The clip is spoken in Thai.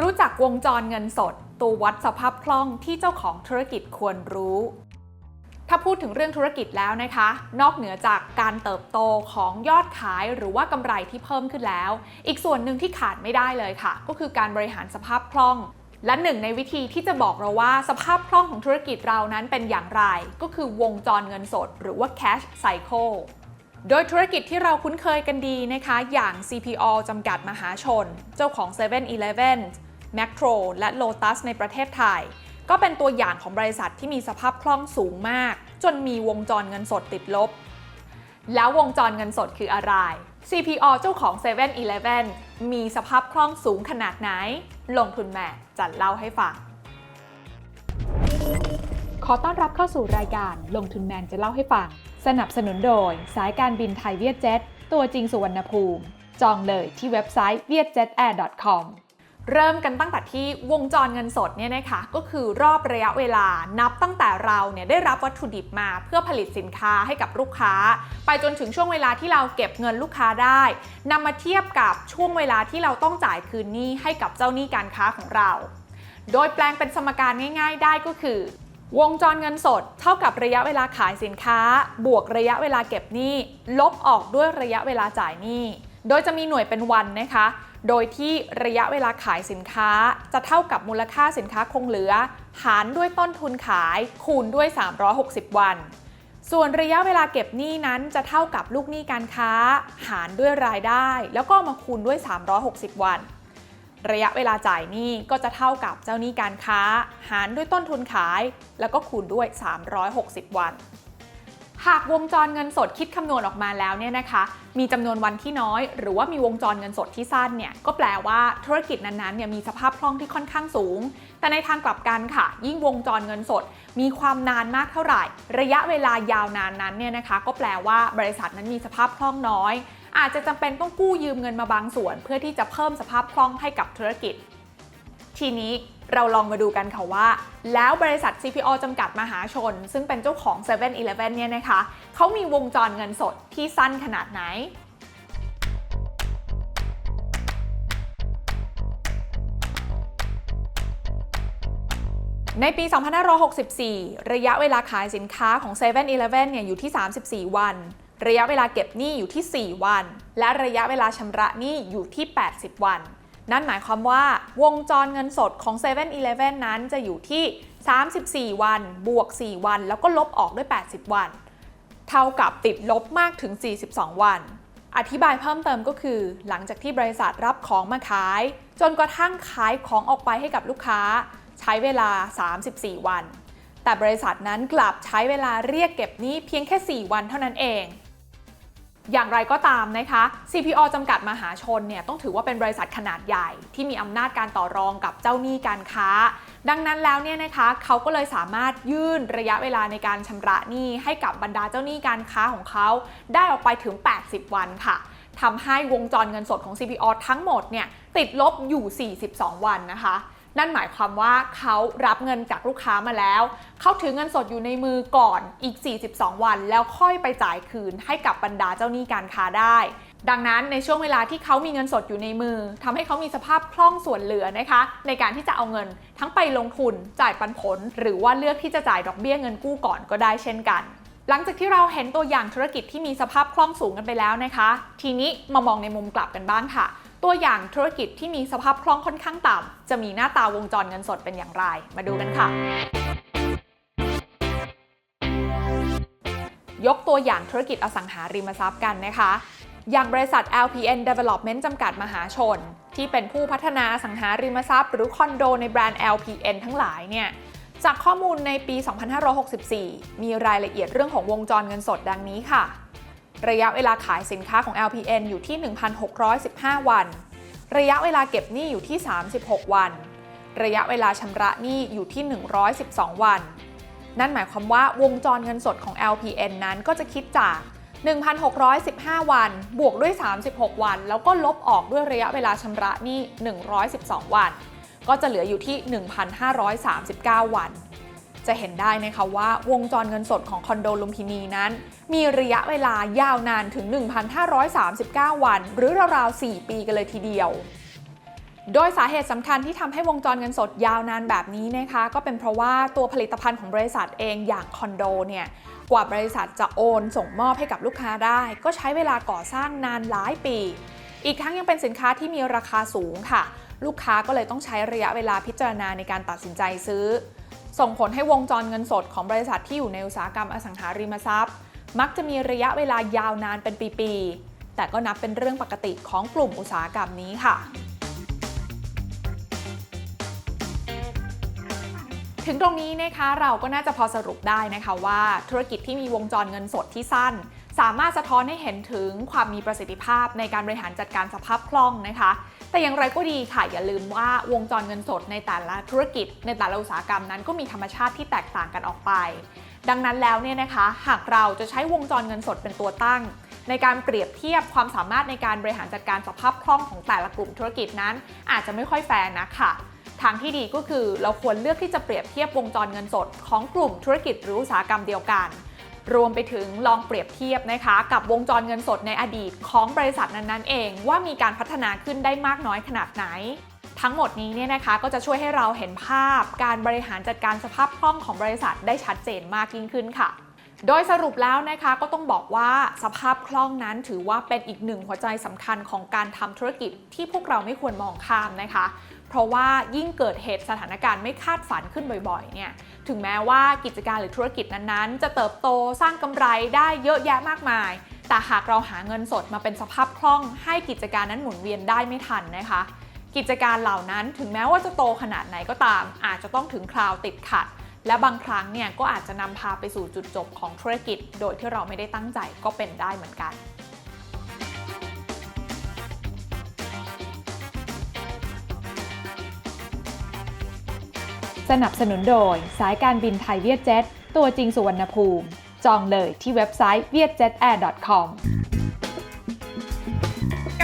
รู้จักวงจรเงินสด ตัววัดสภาพคล่องที่เจ้าของธุรกิจควรรู้ ถ้าพูดถึงเรื่องธุรกิจแล้วนะคะ นอกเหนือจากการเติบโตของยอดขายหรือว่ากำไรที่เพิ่มขึ้นแล้ว อีกส่วนหนึ่งที่ขาดไม่ได้เลยค่ะ ก็คือการบริหารสภาพคล่อง และหนึ่งในวิธีที่จะบอกเราว่าสภาพคล่องของธุรกิจเรานั้นเป็นอย่างไร ก็คือวงจรเงินสด หรือว่า cash cycle โดยธุรกิจที่เราคุ้นเคยกันดีนะคะ อย่าง CPO จำกัดมหาชน เจ้าของ 7-Eleven Macro และ Lotus ในประเทศไทย ก็เป็นตัวอย่างของบริษัทที่มีสภาพคล่องสูงมาก จนมีวงจรเงินสดติดลบ แล้ววงจรเงินสดคืออะไร CPO เจ้าของ 7-Eleven มีสภาพคล่องสูงขนาดไหน ลงทุนแม่จะเล่าให้ฟัง อต้อนรับเข้าสู่รายการลงทุนแมนจะเล่าให้ฟัง สนับสนุนโดย สายการบินไทยเวียดเจ็ตตัวจริงสุวรรณภูมิ จองเลยที่เว็บไซต์ vietjetair.com เริ่มกันตั้งแต่ที่วงจรเงินสดเนี่ยนะคะก็คือรอบระยะเวลานับตั้งแต่เราเนี่ยได้รับวัตถุดิบมาเพื่อผลิตสินค้าให้กับลูกค้า ไปจนถึงช่วงเวลาที่เราเก็บเงินลูกค้าได้นำมาเทียบกับช่วงเวลาที่เราต้องจ่ายคืนหนี้ให้กับเจ้าหนี้การค้าของเรา โดยแปลงเป็นสมการง่าย ๆ ได้ก็คือ วงจรเงินสดเท่ากับระยะเวลาขายสินค้า บวกระยะเวลาเก็บหนี้ ลบออกด้วยระยะเวลาจ่ายหนี้ โดยจะมีหน่วยเป็นวันนะคะ โดยที่ระยะเวลาขายสินค้า จะเท่ากับมูลค่าสินค้าคงเหลือ หารด้วยต้นทุนขายคูณด้วย 360 วัน ส่วนระยะเวลาเก็บหนี้นั้นจะเท่ากับลูกหนี้การค้า หารด้วยรายได้ แล้วก็มาคูณด้วย 360 วัน ระยะเวลาจ่ายหนี้ก็จะเท่ากับเจ้าหนี้การค้า หารด้วยต้นทุนขาย แล้วก็คูณด้วย 360 วัน หากวงจรเงินสดคิดคำนวณออกมาแล้วเนี่ยนะคะ มีจำนวนวันที่น้อย หรือว่ามีวงจรเงินสดที่สั้นเนี่ยก็แปลว่าธุรกิจนั้นๆเนี่ยมีสภาพคล่องที่ค่อนข้างสูง แต่ในทางกลับกันค่ะ ยิ่งวงจรเงินสด มีความนานมากเท่าไหร่ ระยะเวลายาวนานนั้นเนี่ยนะคะ ก็แปลว่าบริษัทนั้นมีสภาพคล่องน้อย อาจจะจำเป็นต้องกู้ยืมเงินมาบางส่วน เพื่อที่จะเพิ่มสภาพคล่องให้กับธุรกิจ ทีนี้เราลองมาดูกันค่ะว่า แล้วบริษัท CPO จำกัดมหาชน ซึ่งเป็นเจ้าของ 7-Eleven เนี่ยนะคะเขามีวงจรเงินสดที่สั้นขนาดไหนในปี 2564 ระยะเวลาขายสินค้าของ 7-Eleven เนี่ยอยู่ที่ 34 วัน ระยะเวลาเก็บหนี้อยู่ที่ 4 วัน และระยะเวลาชำระหนี้อยู่ที่ 80 วัน นั่นหมายความว่าวงจรเงินสดของ 7-Eleven นั้นจะอยู่ที่ 34 วัน บวก 4 วัน แล้วก็ลบออกด้วย 80 วัน เท่ากับติดลบมากถึง 42 วัน อธิบายเพิ่มเติมก็คือ หลังจากที่บริษัทรับของมาขาย จนกระทั่งขายของออกไปให้กับลูกค้า ใช้เวลา 34 วัน แต่บริษัทนั้นกลับใช้เวลาเรียกเก็บหนี้เพียงแค่ 4 วันเท่านั้นเอง อย่างไรก็ตามนะคะ CPO จำกัดมหาชนเนี่ยต้องถือว่าเป็นบริษัทขนาดใหญ่ ที่มีอำนาจการต่อรองกับเจ้าหนี้การค้า ดังนั้นแล้วเนี่ยนะคะเขาก็เลยสามารถยื่นระยะเวลาในการชำระหนี้ให้กับบรรดาเจ้าหนี้การค้าของเขา ได้ออกไปถึง 80 วันค่ะทำให้วงจรเงินสดของ CPO ทั้งหมดเนี่ยติดลบอยู่ 42 วันนะคะ นั่นหมายความว่าเขารับเงินจากลูกค้ามาแล้ว เขาถือเงินสดอยู่ในมือก่อนอีก 42 วัน แล้วค่อยไปจ่ายคืนให้กับบรรดาเจ้าหนี้การค้าได้ ดังนั้นในช่วงเวลาที่เขามีเงินสดอยู่ในมือทำให้เขามีสภาพคล่องส่วนเหลือนะคะ ในการที่จะเอาเงินทั้งไปลงทุนจ่ายปันผล หรือว่าเลือกที่จะจ่ายดอกเบี้ยเงินกู้ก่อนก็ได้เช่นกันหลังจากที่เราเห็นตัวอย่างธุรกิจที่มีสภาพคล่องสูงกันไปแล้วนะคะ ทีนี้มามองในมุมกลับกันบ้างค่ะ ตัวอย่างธุรกิจที่มีสภาพคล่องค่อนข้างต่ำจะมีหน้าตาวงจรเงินสดเป็นอย่างไร มาดูกันค่ะ ยกตัวอย่างธุรกิจอสังหาริมทรัพย์กันนะคะ อย่างบริษัท LPN Development จำกัดมหาชน ที่เป็นผู้พัฒนาอสังหาริมทรัพย์ หรือคอนโดในแบรนด์ LPN ทั้งหลายเนี่ยจากข้อมูลในปี 2564 มีรายละเอียดเรื่องของวงจรเงินสดดังนี้ค่ะ ระยะเวลาขายสินค้าของ LPN อยู่ที่ 1,615 วัน ระยะเวลาเก็บหนี้อยู่ที่ 36 วัน ระยะเวลาชำระหนี้อยู่ที่ 112 วัน นั่นหมายความว่าวงจรเงินสดของ LPN นั้นก็จะคิดจาก 1,615 วัน บวกด้วย 36 วัน แล้วก็ลบออกด้วยระยะเวลาชำระหนี้ 112 วัน ก็จะเหลืออยู่ที่ 1,539 วัน จะเห็นได้นะคะว่าวงจรเงินสดของคอนโดลุมพินีนั้น มีระยะเวลายาวนานถึง 1,539 วัน หรือราวๆ 4 ปีกันเลยทีเดียวโดยสาเหตุสำคัญที่ทำให้วงจรเงินสดยาวนานแบบนี้นะคะ ก็เป็นเพราะว่าตัวผลิตภัณฑ์ของบริษัทเองอย่างคอนโดเนี่ยกว่าบริษัทจะโอนส่งมอบให้กับลูกค้าได้ ก็ใช้เวลาก่อสร้างนานหลายปี อีกทั้งยังเป็นสินค้าที่มีราคาสูงค่ะ ลูกค้าก็เลยต้องใช้ระยะเวลาพิจารณาในการตัดสินใจซื้อ ส่งผลให้วงจรเงินสดของบริษัทที่อยู่ในอุตสาหกรรมอสังหาริมทรัพย์ มักจะมีระยะเวลายาวนานเป็นปีๆ แต่ก็นับเป็นเรื่องปกติของกลุ่มอุตสาหกรรมนี้ค่ะ ถึงตรงนี้นะคะเราก็น่าจะพอสรุปได้นะคะว่าธุรกิจที่มีวงจรเงินสดที่สั้น สามารถสะท้อนให้เห็นถึงความมีประสิทธิภาพในการบริหารจัดการสภาพคล่องนะคะ แต่อย่างไรก็ดีค่ะอย่าลืมว่าวงจรเงินสดในแต่ละธุรกิจ ในแต่ละอุตสาหกรรมนั้นก็มีธรรมชาติที่แตกต่างกันออกไป ดังนั้นแล้วเนี่ยนะคะหากเราจะใช้วงจรเงินสดเป็นตัวตั้ง ในการเปรียบเทียบความสามารถในการบริหารจัดการสภาพคล่องของแต่ละกลุ่มธุรกิจนั้น อาจจะไม่ค่อยแฟร์นะค่ะทางที่ดีก็คือเราควรเลือกที่จะเปรียบเทียบวงจรเงินสดของกลุ่มธุรกิจหรืออุตสาหกรรมเดียวกัน รวมไปถึงลองเปรียบเทียบนะคะ กับวงจรเงินสดในอดีตของบริษัทนั้นๆเอง ว่ามีการพัฒนาขึ้นได้มากน้อยขนาดไหน ทั้งหมดนี้เนี่ยนะคะก็จะช่วยให้เราเห็นภาพการบริหารจัดการสภาพคล่องของบริษัทได้ชัดเจนมากยิ่งขึ้นค่ะ โดยสรุปแล้วนะคะก็ต้องบอกว่าสภาพคล่องนั้นถือว่าเป็นอีกหนึ่งหัวใจสำคัญของการทำธุรกิจที่พวกเราไม่ควรมองข้ามนะคะ เพราะว่ายิ่งเกิดเหตุสถานการณ์ไม่คาดฝันขึ้นบ่อยๆเนี่ยถึงแม้ว่ากิจการหรือธุรกิจนั้นๆ จะเติบโตสร้างกำไรได้เยอะแยะมากมาย แต่หากเราหาเงินสดมาเป็นสภาพคล่อง ให้กิจการนั้นหมุนเวียนได้ไม่ทันนะคะ กิจการเหล่านั้นถึงแม้ว่าจะโตขนาดไหนก็ตาม อาจจะต้องถึงคราวติดขัด และบางครั้งเนี่ยก็อาจจะนำพาไปสู่จุดจบของธุรกิจ โดยที่เราไม่ได้ตั้งใจก็เป็นได้เหมือนกันสนับสนุนโดยสายการบินไทยเวียดเจ็ตตัวจริงสุวรรณภูมิ จองเลยที่เว็บไซต์ vietjetair.com